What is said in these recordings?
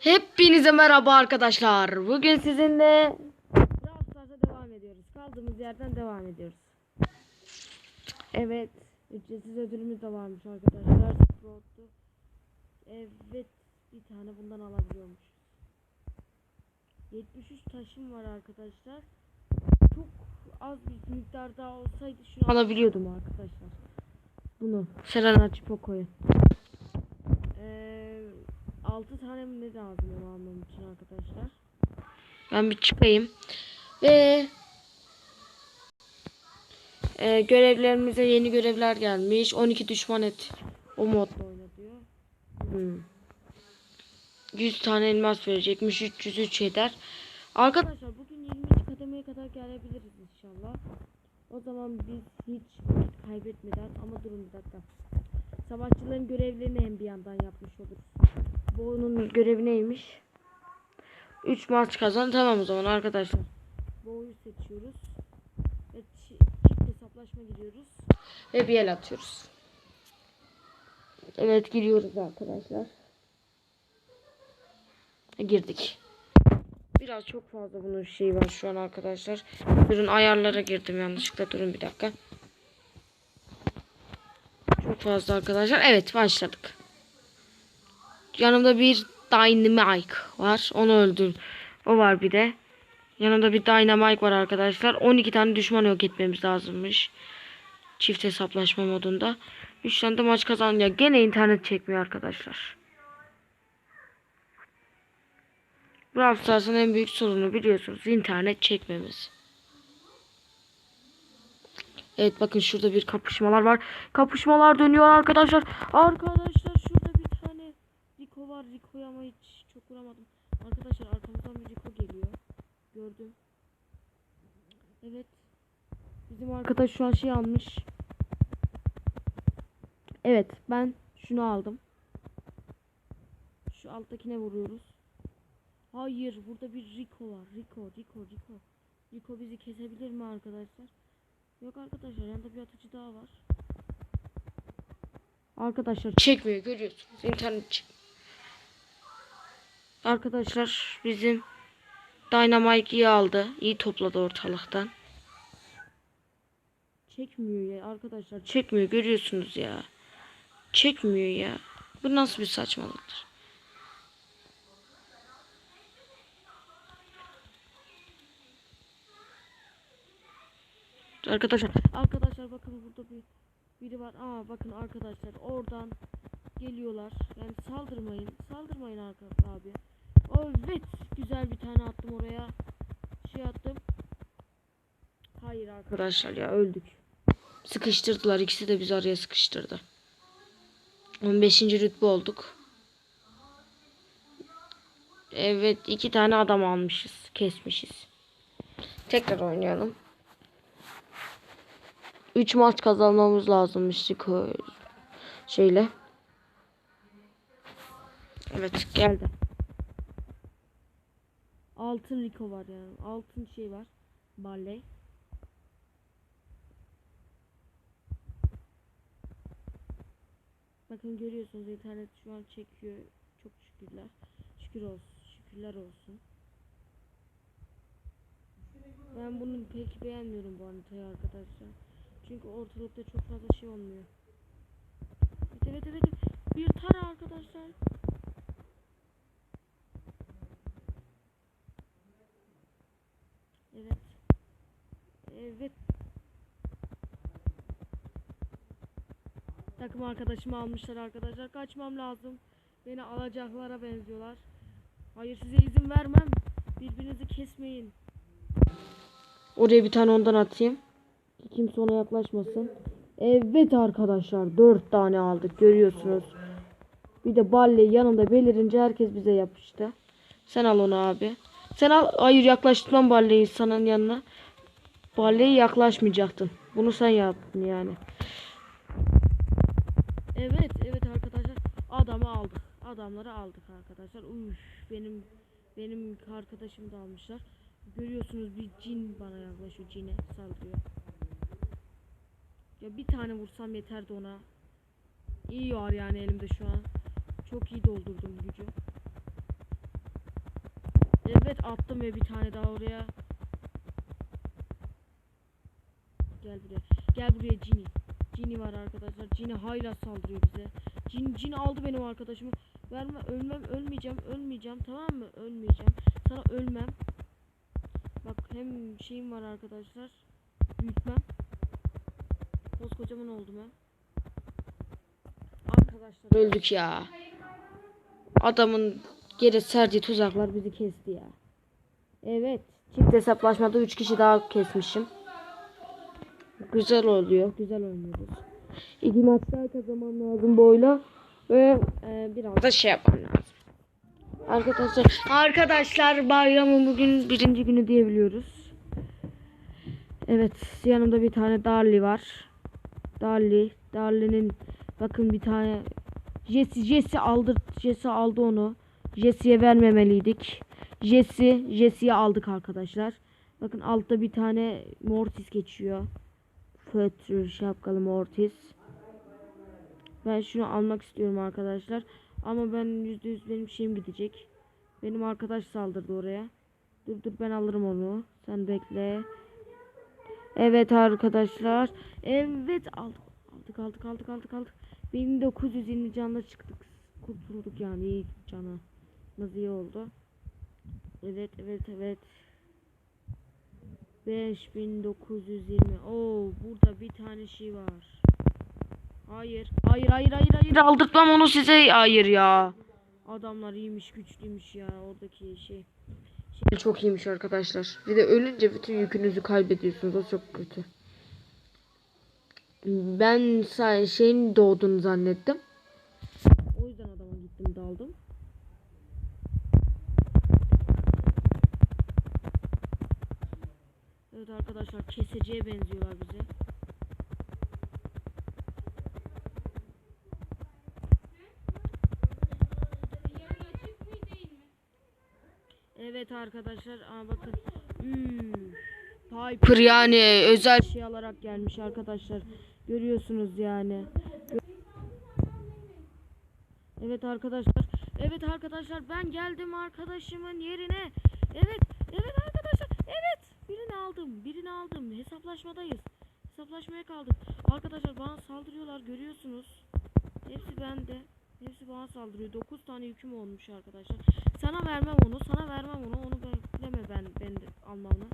Hepinize merhaba arkadaşlar. Bugün sizinle Brawl devam ediyoruz. Kaldığımız yerden devam ediyoruz. Evet. Ücretsiz ödülümüz de varmış arkadaşlar. Sprout'tu. Evet. Bir tane bundan alabiliyormuş. 73 taşım var arkadaşlar. Çok az bir miktar daha olsaydı şunu alabiliyordum arkadaşlar. Bunu. Serena Poco'yu. Eee 6 tane mi lazım onu almam için arkadaşlar. Ben bir çıkayım. Ve e, görevlerimize yeni görevler gelmiş. 12 düşman et. O modda oynatıyor. Hmm. 100 tane elmas verecekmiş. 303 eder. Arkadaşlar bugün 20. kademeye kadar gelebiliriz inşallah. O zaman biz hiç kaybetmeden ama durun bir dakika. Savaşçıların görevlerini hem bir yandan yapmış oluruz. Bu onun görevi neymiş? 3 maç kazan tamam o zaman arkadaşlar. Boğuyu seçiyoruz. Ve çi- çift hesaplaşma giriyoruz. Ve bir el atıyoruz. Evet giriyoruz arkadaşlar. Girdik. Biraz çok fazla bunun şeyi var şu an arkadaşlar. Durun ayarlara girdim yanlışlıkla. Durun bir dakika. Çok fazla arkadaşlar. Evet başladık. Yanımda bir Dynamite var. Onu öldür. O var bir de. Yanımda bir Dynamite var arkadaşlar. 12 tane düşman yok etmemiz lazımmış. Çift hesaplaşma modunda. 3 tane de maç kazan. Ya gene internet çekmiyor arkadaşlar. Brawl Stars'ın en büyük sorunu biliyorsunuz. internet çekmemesi. Evet bakın şurada bir kapışmalar var. Kapışmalar dönüyor arkadaşlar. Arkadaşlar var. Rico'yu ama hiç çok vuramadım. Arkadaşlar arkamızdan bir Rico geliyor. Gördüm. Evet. Bizim arkadaş şu an şey almış. Evet ben şunu aldım. Şu alttakine vuruyoruz. Hayır burada bir Rico var. Rico, Rico, Rico. Rico bizi kesebilir mi arkadaşlar? Yok arkadaşlar yanında bir atıcı daha var. Arkadaşlar çekmiyor görüyorsunuz. internet çek. Arkadaşlar bizim Dynamite iyi aldı. İyi topladı ortalıktan. Çekmiyor ya arkadaşlar. Çekmiyor görüyorsunuz ya. Çekmiyor ya. Bu nasıl bir saçmalıktır? Arkadaşlar arkadaşlar bakın burada bir biri var. Aa bakın arkadaşlar oradan geliyorlar. Yani saldırmayın. Saldırmayın arkadaşlar abi. Evet güzel bir tane attım oraya. Şey attım. Hayır arkadaşlar ya öldük. Sıkıştırdılar. ikisi de bizi araya sıkıştırdı. 15. rütbe olduk. Evet iki tane adam almışız. Kesmişiz. Tekrar oynayalım. 3 maç kazanmamız lazımmış şeyle. Evet geldi. Altın Rico var yani. Altın şey var. Barley. Bakın görüyorsunuz internet şu an çekiyor. Çok şükürler. Şükür olsun. Şükürler olsun. Ben bunu pek beğenmiyorum bu haritayı arkadaşlar. Çünkü ortalıkta çok fazla şey olmuyor. Evet evet evet. Bir tara arkadaşlar. Evet. Evet. Takım arkadaşımı almışlar arkadaşlar. Kaçmam lazım. Beni alacaklara benziyorlar. Hayır size izin vermem. Birbirinizi kesmeyin. Oraya bir tane ondan atayım. Kimse ona yaklaşmasın. Evet arkadaşlar dört tane aldık görüyorsunuz. Bir de balle yanında belirince herkes bize yapıştı. Sen al onu abi. Sen al. Hayır yaklaştırmam balleyi insanın yanına. Balleyi yaklaşmayacaktın. Bunu sen yaptın yani. Evet evet arkadaşlar adamı aldık. Adamları aldık arkadaşlar. Uf benim benim arkadaşımı da almışlar. Görüyorsunuz bir cin bana yaklaşıyor. Cine saldırıyor. Ya bir tane vursam yeterdi ona. İyi var yani elimde şu an. Çok iyi doldurdum gücü. Evet attım ve bir tane daha oraya. Gel buraya. Gel buraya Cini. Cini var arkadaşlar. Cini hala saldırıyor bize. Cin Cin aldı benim arkadaşımı. Verme ölmem ölmeyeceğim ölmeyeceğim tamam mı? Ölmeyeceğim. Sana ölmem. Bak hem şeyim var arkadaşlar. Büyütmem. Koskocaman oldum ha. Arkadaşlar öldük ya. Adamın geri serdiği tuzaklar bizi kesti ya. Evet. Çift hesaplaşmada 3 kişi daha kesmişim. Güzel oluyor. Güzel oynuyoruz. İki maç daha kazanmam lazım boyla. Ve e, biraz da şey yapmam lazım. Arkadaşlar, arkadaşlar bayramın bugün birinci günü diyebiliyoruz. Evet yanımda bir tane Darli var. Darli. Darli'nin bakın bir tane Jesse Jesse aldı Jesse aldı onu. Jesse'ye vermemeliydik. Jesse Jesse'yi aldık arkadaşlar. Bakın altta bir tane Mortis geçiyor. Fötr şapkalı Mortis. Ben şunu almak istiyorum arkadaşlar. Ama ben %100 benim şeyim gidecek. Benim arkadaş saldırdı oraya. Dur dur ben alırım onu. Sen bekle. Evet arkadaşlar. Evet aldık. Aldık aldık aldık aldık aldık. 1920 canla çıktık. Kurtulduk yani iyi cana. Nasıl iyi oldu. Evet evet evet. 5920. Oo burada bir tane şey var. Hayır. Hayır hayır hayır hayır aldırtmam onu size. Hayır ya. Adamlar iyiymiş güçlüymüş ya oradaki şey. şey. Çok iyiymiş arkadaşlar. Bir de ölünce bütün yükünüzü kaybediyorsunuz. O çok kötü. Ben şeyin doğduğunu zannettim. O yüzden adama gittim daldım. Evet arkadaşlar keseceğe benziyorlar bize. Evet arkadaşlar ama bakın. Üf, Piper yani özel şey alarak gelmiş arkadaşlar. Görüyorsunuz yani. Evet arkadaşlar. Evet arkadaşlar ben geldim arkadaşımın yerine. Evet. Evet arkadaşlar. Evet. Birini aldım. Birini aldım. Hesaplaşmadayız. Hesaplaşmaya kaldık. Arkadaşlar bana saldırıyorlar görüyorsunuz. Hepsi bende. Hepsi bana saldırıyor. 9 tane yüküm olmuş arkadaşlar. Sana vermem onu. Sana vermem onu. Onu bekleme ben ben de almamı.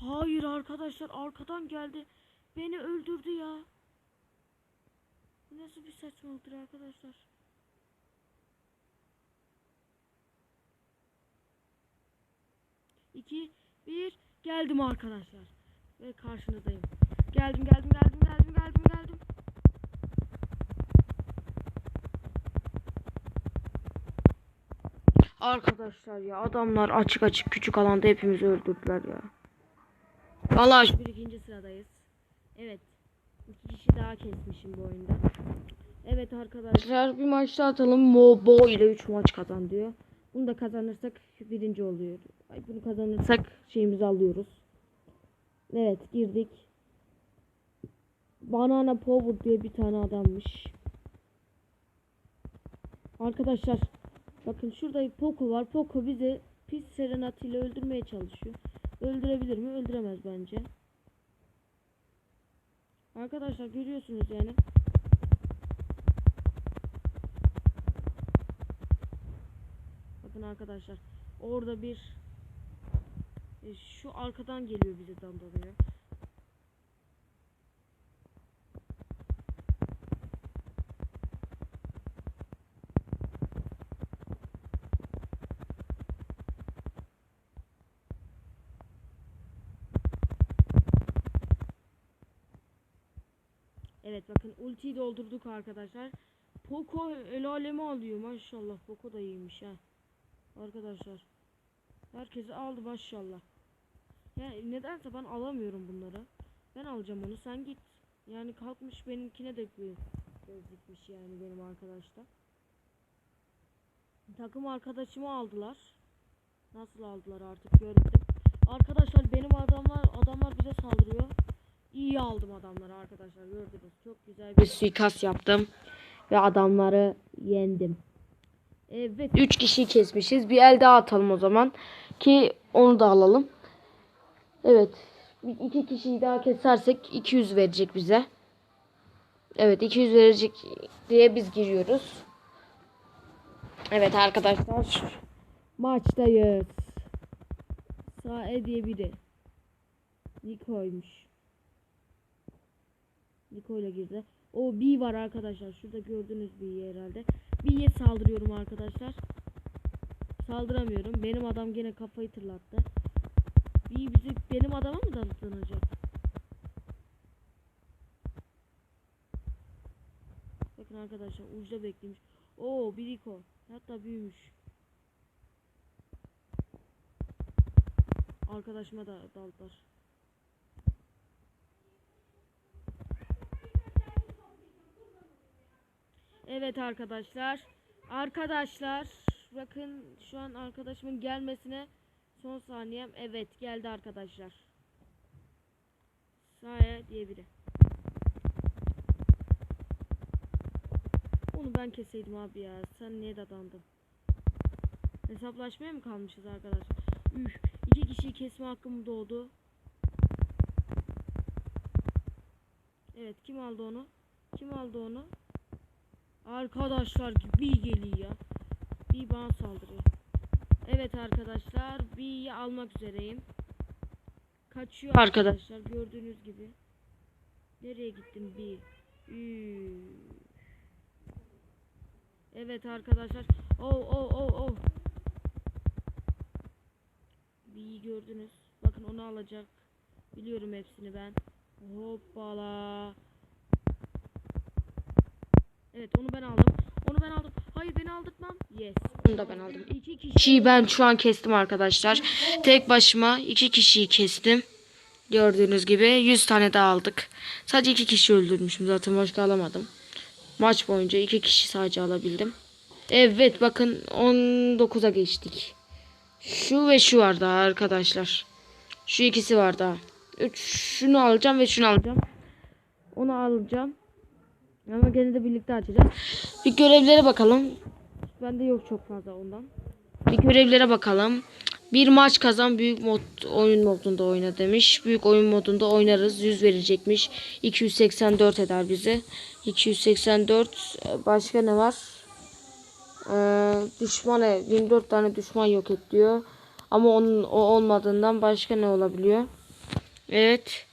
Hayır arkadaşlar arkadan geldi. Beni öldürdü ya. Nasıl bir saçmalıktır arkadaşlar. İki, bir, geldim arkadaşlar. Ve karşınızdayım. Geldim, geldim, geldim, geldim, geldim, geldim. Arkadaşlar ya adamlar açık açık küçük alanda hepimizi öldürdüler ya. Vallahi şu ikinci sıradayız. Evet. İki kişi daha kesmişim bu oyunda. Evet arkadaşlar bir maç daha atalım. Mobo ile 3 maç kazan diyor. Bunu da kazanırsak birinci oluyor. Ay, bunu kazanırsak şeyimizi alıyoruz. Evet girdik. Banana Power diye bir tane adammış. Arkadaşlar bakın şurada Poco var. Poco bizi pis serenat ile öldürmeye çalışıyor. Öldürebilir mi? Öldüremez bence. Arkadaşlar görüyorsunuz yani. Bakın arkadaşlar orada bir e, şu arkadan geliyor bize dandalıyor. Evet bakın ultiyi doldurduk arkadaşlar. Poco el alemi alıyor maşallah. Poco da iyiymiş ha. Arkadaşlar. Herkesi aldı maşallah. Ya nedense ben alamıyorum bunları. Ben alacağım onu sen git. Yani kalkmış benimkine de bir göz yani benim arkadaşta. Takım arkadaşımı aldılar. Nasıl aldılar artık görmedim. Arkadaşlar benim adamlar adamlar bize saldırıyor. İyi aldım adamları arkadaşlar gördünüz. Çok güzel bir suikast yaptım. Ve adamları yendim. Evet 3 kişi kesmişiz. Bir el daha atalım o zaman. Ki onu da alalım. Evet. İki kişiyi daha kesersek 200 verecek bize. Evet 200 verecek diye biz giriyoruz. Evet arkadaşlar. Maçtayız. Sae diye biri. Niko'ymuş. Niko ile girdi. O B var arkadaşlar. Şurada gördüğünüz B'yi herhalde. B'ye saldırıyorum arkadaşlar. Saldıramıyorum. Benim adam gene kafayı tırlattı. B bizi benim adama mı dallanacak? Bakın arkadaşlar uçta beklemiş. Oo Biriko. Hatta büyümüş. Arkadaşıma da daldılar. Evet arkadaşlar. Arkadaşlar bakın şu an arkadaşımın gelmesine son saniyem. Evet geldi arkadaşlar. Saya diye biri. Onu ben keseydim abi ya. Sen niye dadandın? Hesaplaşmaya mı kalmışız arkadaşlar? Üf, iki kişiyi kesme hakkım doğdu. Evet kim aldı onu? Kim aldı onu? Arkadaşlar bir geliyor ya. Bir bana saldırıyor. Evet arkadaşlar B'yi almak üzereyim. Kaçıyor arkadaşlar gördüğünüz gibi. Nereye gittin B? Üf. Evet arkadaşlar. Oh oh oh oh. B'yi gördünüz. Bakın onu alacak. Biliyorum hepsini ben. Hoppala. Evet onu ben aldım. Onu ben aldım. Hayır beni aldırtmam. Yes. Onu da ben aldım. İki kişiyi ben şu an kestim arkadaşlar. Tek başıma iki kişiyi kestim. Gördüğünüz gibi 100 tane daha aldık. Sadece iki kişi öldürmüşüm zaten başka alamadım. Maç boyunca iki kişi sadece alabildim. Evet bakın 19'a geçtik. Şu ve şu var daha arkadaşlar. Şu ikisi var daha. Üç, şunu alacağım ve şunu alacağım. Onu alacağım. Ama gene de birlikte açacağız. Bir görevlere bakalım. Bende yok çok fazla ondan. Bir görevlere bakalım. Bir maç kazan büyük mod oyun modunda oyna demiş. Büyük oyun modunda oynarız. 100 verecekmiş. 284 eder bizi. 284 e, başka ne var? Ee, düşman ev. 24 tane düşman yok et diyor. Ama onun o olmadığından başka ne olabiliyor? Evet.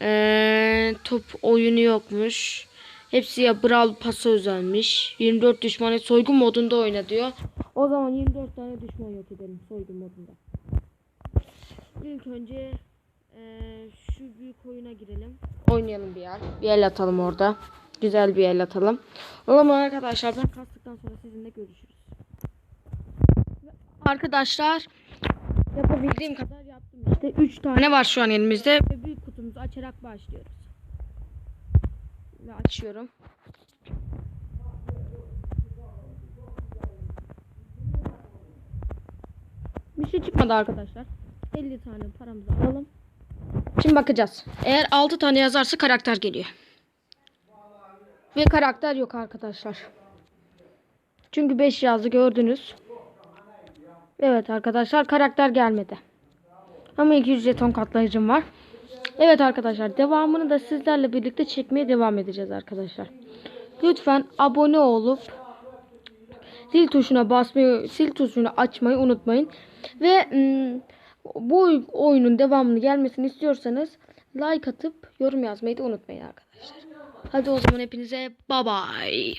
Ee, top oyunu yokmuş. Hepsi ya Brawl Pass'a özelmiş. 24 düşmanı soygun modunda oyna diyor. O zaman 24 tane düşman yok edelim soygun modunda. İlk önce eee, şu büyük oyuna girelim. Oynayalım bir yer. Bir el atalım orada. Güzel bir el atalım. O zaman arkadaşlar ben kastıktan sonra sizinle görüşürüz. Arkadaşlar yapabildiğim kadar yaptım işte. 3 tane var şu an elimizde. Büyük kutumuzu açarak başlıyoruz. Ve açıyorum. Bir şey çıkmadı arkadaşlar. 50 tane paramızı alalım. Şimdi bakacağız. Eğer 6 tane yazarsa karakter geliyor. Ve karakter yok arkadaşlar. Çünkü 5 yazdı gördünüz. Evet arkadaşlar karakter gelmedi. Ama 200 jeton katlayıcım var. Evet arkadaşlar devamını da sizlerle birlikte çekmeye devam edeceğiz arkadaşlar. Lütfen abone olup zil tuşuna basmayı, zil tuşunu açmayı unutmayın. Ve bu oyunun devamını gelmesini istiyorsanız like atıp yorum yazmayı da unutmayın arkadaşlar. Hadi o zaman hepinize bye bye.